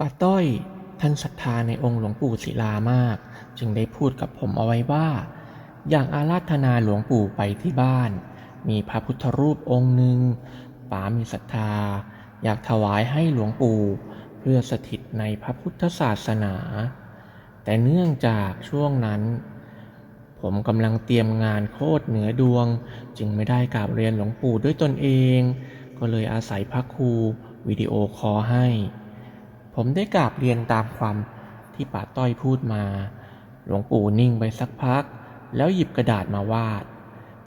ป้าต้อย ท่านศรัทธาในองค์หลวงปู่ศิลามาก จึงได้พูดกับผมเอาไว้ว่า อยากอาราธนาหลวงปู่ไปที่บ้าน มีพระพุทธรูปองค์หนึ่งป๋ามีศรัทธา อยากถวายให้หลวงปู่เพื่อสถิตในพระพุทธศาสนา แต่เนื่องจากช่วงนั้น ผมกำลังเตรียมงานโคตรเหนือดวง จึงไม่ได้กราบเรียนหลวงปู่ด้วยตนเอง ก็เลยอาศัยพระครูวิดีโอคอลให้ ผมได้กราบเรียนตามความที่ป่าต้อยพูดมา หลวงปู่นิ่งไปสักพัก แล้วหยิบกระดาษมาวาด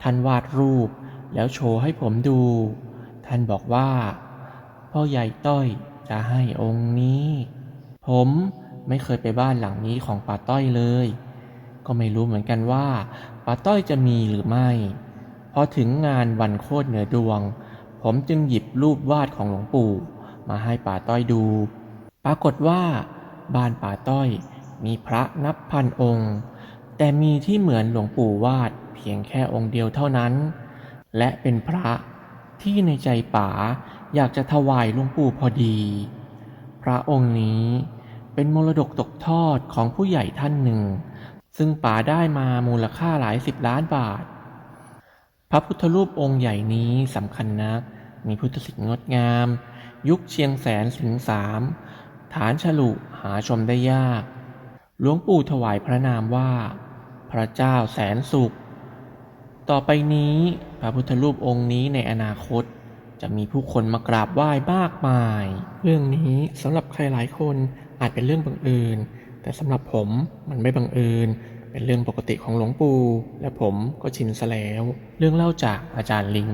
ท่านวาดรูปแล้วโชว์ให้ผมดู ท่านบอกว่า พ่อใหญ่ต้อยจะให้องค์นี้ ผมไม่เคยไปบ้านหลังนี้ของป่าต้อยเลย ก็ไม่รู้เหมือนกันว่าป้าต้อยจะมีหรือไม่พอถึงงานวันโคตรเหนือดวง ผมจึงหยิบรูปวาดของหลวงปู่ มาให้ป้าต้อยดู รากฏว่า บ้านป้าต้อยมีพระนับพันองค์ แต่มีที่เหมือนหลวงปู่วาดเพียงแค่องค์เดียวเท่านั้น และเป็นพระที่ในใจป๋าอยากจะถวายหลวงปู่พอดี พระองค์นี้เป็นมรดกตกทอดของผู้ใหญ่ท่านหนึ่ง ซึ่งป๋าได้มามูลค่าหลายสิบล้านบาท พระพุทธรูปองค์ใหญ่นี้สำคัญนัก มีพุทธศิลป์งดงาม ยุคเชียงแสนสิงสาม ฐานฉลุหาชมได้ยาก หลวงปู่ถวายพระนามว่า พระเจ้าแสนสุข ต่อไปนี้พระพุทธรูปองค์นี้ในอนาคต จะมีผู้คนมากราบไหว้มากมาย เรื่องนี้สำหรับใครหลายคนอาจเป็นเรื่องบังเอิญแต่สำหรับผมมันไม่บังเอิญเป็นเรื่องปกติของหลวงปู่และผมก็ชินซะแล้ว เรื่องเล่าจากอาจารย์ลิง